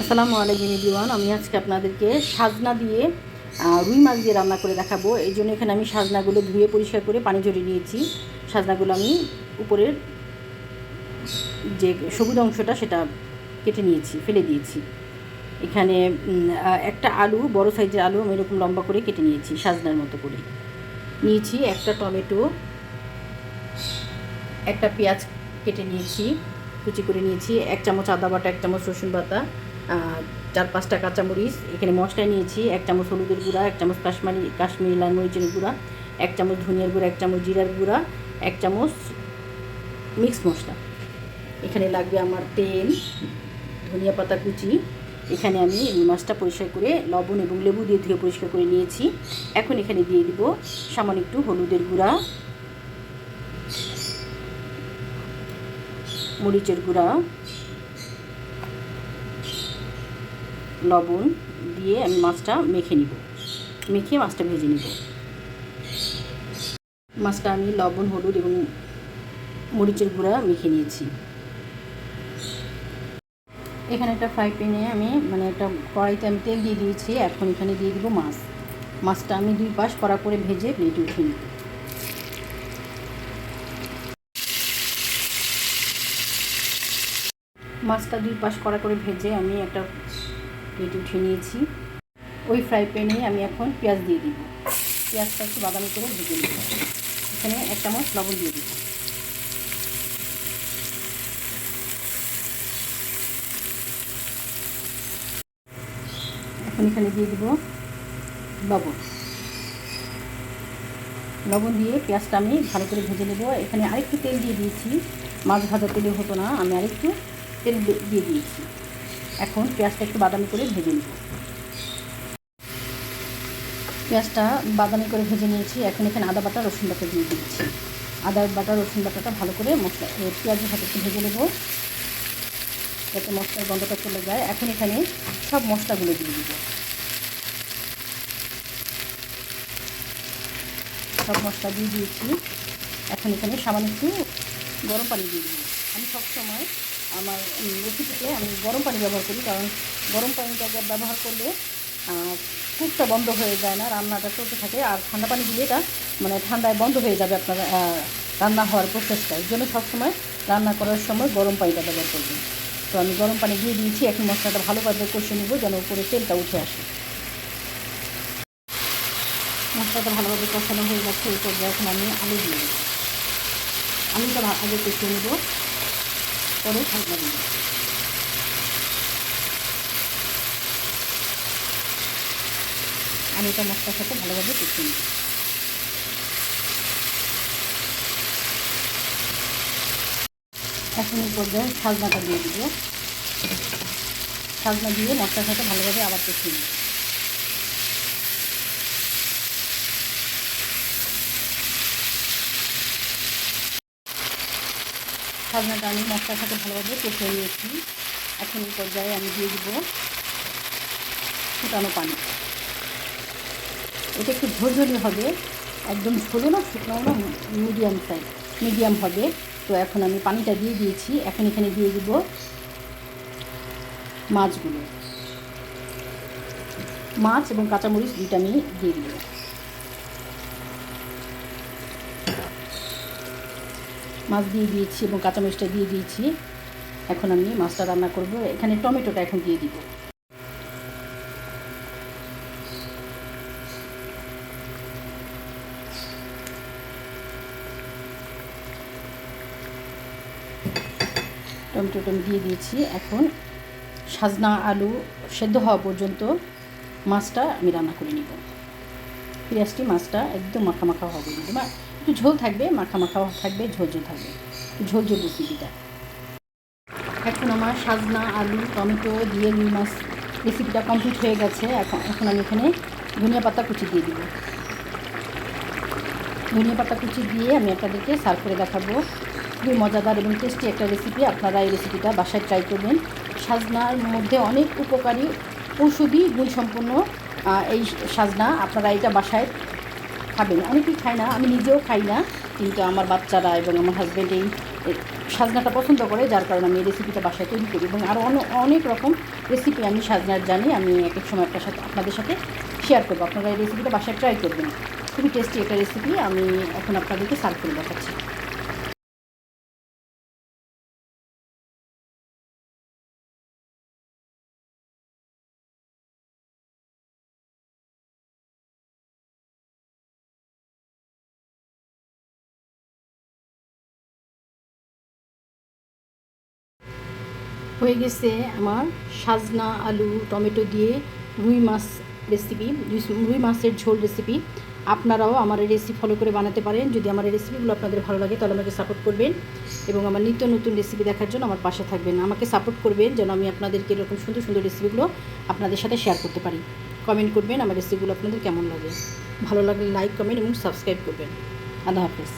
আসসালামু আলাইকুম ইদিওয়ান আমি আজকে আপনাদেরকে সাজনা দিয়ে রুই মাছ দিয়ে রান্না করে দেখাবো। এই জন্য এখানে আমি সাজনাগুলো ধুয়ে পরিষ্কার করে পানি ঝরিয়ে নিয়েছি। সাজনাগুলো আমি উপরের যে সবুজ অংশটা, সেটা কেটে নিয়েছি, ফেলে দিয়েছি। এখানে একটা আলু, বড় সাইজের আলু, আমি এরকম লম্বা করে কেটে নিয়েছি, সাজনার মতো করে। নিয়েছি একটা টমেটো, একটা পেঁয়াজ কেটে নিয়েছি, কুচি করে নিয়েছি, এক চামচ আদা বাটা, এক চামচ রসুন বাটা চার পাঁচটা কাঁচামরিচ, এখানে মশলা নিয়েছি, এক চামচ হলুদের গুঁড়া, এক চামচ কাশ্মীরি কাশ্মীরি লাল মরিচের গুঁড়া, এক চামচ ধনিয়ার গুঁড়া, এক চামচ জিরার গুঁড়া, এক চামচ মিক্স মশলা। এখানে লাগবে আমার তেল, ধনিয়া পাতা কুচি। এখানে আমি রুই মাছটা পরিষ্কার করে লবণ এবং লেবু দিয়ে ধুয়ে পরিষ্কার করে নিয়েছি। এখন এখানে দিয়ে দিব সামান্য একটু হলুদের গুঁড়া, মরিচের গুঁড়া লবণ দিয়ে আমি মাছটা মেখে নিব। মেখে মাছটা ভেজে নিব। মাছটা আমি লবণ, হলুদ এবং মরিচের গুঁড়া মেখে নিয়েছি। এখানে একটা ফ্রাই প্যানে আমি মানে একটা কড়াইতে আমি তেল দিয়ে দিয়েছি। এখন এখানে দিয়ে দিব মাছ। মাছটা আমি দুই পাশ কড়া করে ভেজে প্লেটে উঠে নিব। মাছটা দুই পাশ কড়া করে ভেজে আমি একটা প্লেটে উঠিয়ে নিয়েছি। ওই ফ্রাই প্যানে আমি এখন পেঁয়াজ দিয়ে দিব। পেঁয়াজটা একটু বাদামি করে ভেজে নিব। এখানে এক চামচ লবণ দিয়ে দিব। এখন এখানে দিয়ে দিব লবণ। লবণ দিয়ে পেঁয়াজটা আমি ভালো করে ভেজে নেব। এখানে আরেকটু তেল দিয়ে দিয়েছি। মাছ ভাজা তেলে হতো না, আমি আরেকটু তেল দিয়ে দিয়েছি। এখন পেঁয়াজটা একটু বাদামি করে ভেজে নেব। পেঁয়াজটা বাদামি করে ভেজে নিয়েছি। এখন এখানে আদা বাটা, রসুন বাটা দিয়ে দিয়েছি আদা বাটা, রসুন বাটাটা ভালো করে মশলা পেঁয়াজের সাথে একটু ভেজে নেব। যাতে মশলার গন্ধটা চলে যায়। এখন এখানে সব মশলাগুলো দিয়ে দিব। সব মশলা দিয়ে দিয়েছি। এখন এখানে সামান্য একটু গরম পানি দিয়ে দিব। আমি সবসময় আমার রেসিপিতে আমি গরম পানি ব্যবহার করি, কারণ গরম পানিটা যা ব্যবহার করলে কুকটা বন্ধ হয়ে যায় না, রান্নাটা চলতে থাকে, আর ঠান্ডা পানি দিলে এটা মানে ঠান্ডায় বন্ধ হয়ে যাবে আপনার রান্না হওয়ার প্রসেসটা এই জন্য সবসময় রান্না করার সময় গরম পানিটা ব্যবহার করবেন তো আমি গরম পানি দিয়ে দিয়েছি, এখন মশলাটা ভালোভাবে কষে নেব যেন উপরে তেলটা উঠে আসে। মশলাটা ভালোভাবে কষানো হয়ে গেছে এই পর্যায়ে এখন আমি আলু দিয়ে দেবো আলুটা আগে কষিয়ে নেব। ঢাকনা দিব আলুটা মশলার সাথে ভালোভাবে কষিয়ে নেব এখন পর্যায়ে সাজনাটা দিয়ে দিব। সাজনা দিয়ে মশলার সাথে ভালোভাবে আবার কষিয়ে নেব সাজনাটা আমি মশলার সাথে ভালোভাবে কষিয়ে নিয়েছি। এখন এই পর্যায়ে আমি দিয়ে দিব ফুটানো পানি। এটা একটু ঝোলঝলি হবে, একদম ঝোলো না, শুকনো না, মিডিয়াম সাইজ মিডিয়াম হবে। তো এখন আমি পানিটা দিয়ে দিয়েছি। এখন এখানে দিয়ে দিব মাছগুলো। মাছ এবং কাঁচামরিচ দুইটা আমি দিয়ে দিব। মাছ দিয়ে দিয়েছি এবং কাঁচামরিচটা দিয়ে দিয়েছি। এখন আমি মাছটা রান্না করব। এখানে টমেটোটা এখন দিয়ে দিব। টমেটোটা আমি দিয়ে দিয়েছি। এখন সাজনা আলু সেদ্ধ হওয়া পর্যন্ত মাছটা আমি রান্না করে নিব। পেঁয়াজটি মাছটা একদম মাখা মাখা হবে মা একটু ঝোল থাকবে, মাখা মাখা থাকবে, ঝোল ঝোল থাকবে। ঝোল ঝোল রেসিপিটা এখন আমার সাজনা, আলু, টমেটো দিয়ে রুই মাছ রেসিপিটা কমপ্লিট হয়ে গেছে। এখন এখন আমি এখানে ধনিয়া পাতা কুচি দিয়ে দিব। ধনিয়া পাতা কুচি দিয়ে আমি আপনাদেরকে সার্ভ করে দেখাবো। খুবই মজাদার এবং টেস্টি একটা রেসিপি আপনারা এই রেসিপিটা বাসায় ট্রাই করবেন। সাজনার মধ্যে অনেক উপকারী ঔষধি গুণসম্পন্ন এই সাজনা। আপনারা এটা বাসায় খাবেন। অনেকেই খাই না, আমি নিজেও খাই না, কিন্তু আমার বাচ্চারা এবং আমার হাজব্যান্ড এই সাজনাটা পছন্দ করে, যার কারণে আমি এই রেসিপিটা বাসায় তৈরি করি এবং আরও অনেক অনেক রকম রেসিপি আমি সাজনার জানি, আমি এক এক সময় আপনার সাথে, আপনাদের সাথে শেয়ার করব। আপনারা এই রেসিপিটা বাসায় ট্রাই করবেন। খুবই টেস্টি একটা রেসিপি আমি এখন আপনাদেরকে সার্ভ করে দেখাচ্ছি। হয়ে গেছে আমার সাজনা, আলু, টমেটো দিয়ে রুই মাছ রেসিপি রুই মাছের ঝোল রেসিপি আপনারাও আমার এই রেসিপি ফলো করে বানাতে পারেন। যদি আমার এই রেসিপিগুলো আপনাদের ভালো লাগে, তাহলে আমাকে সাপোর্ট করবেন এবং আমার নিত্য নতুন রেসিপি দেখার জন্য আমার পাশে থাকবেন। আমাকে সাপোর্ট করবেন যেন আমি আপনাদেরকে এরকম সুন্দর সুন্দর রেসিপিগুলো আপনাদের সাথে শেয়ার করতে পারি। কমেন্ট করবেন আমার রেসিপিগুলো আপনাদের কেমন লাগে। ভালো লাগলে লাইক কমেন্ট এবং সাবস্ক্রাইব করবেন। আল্লাহ হাফেজ।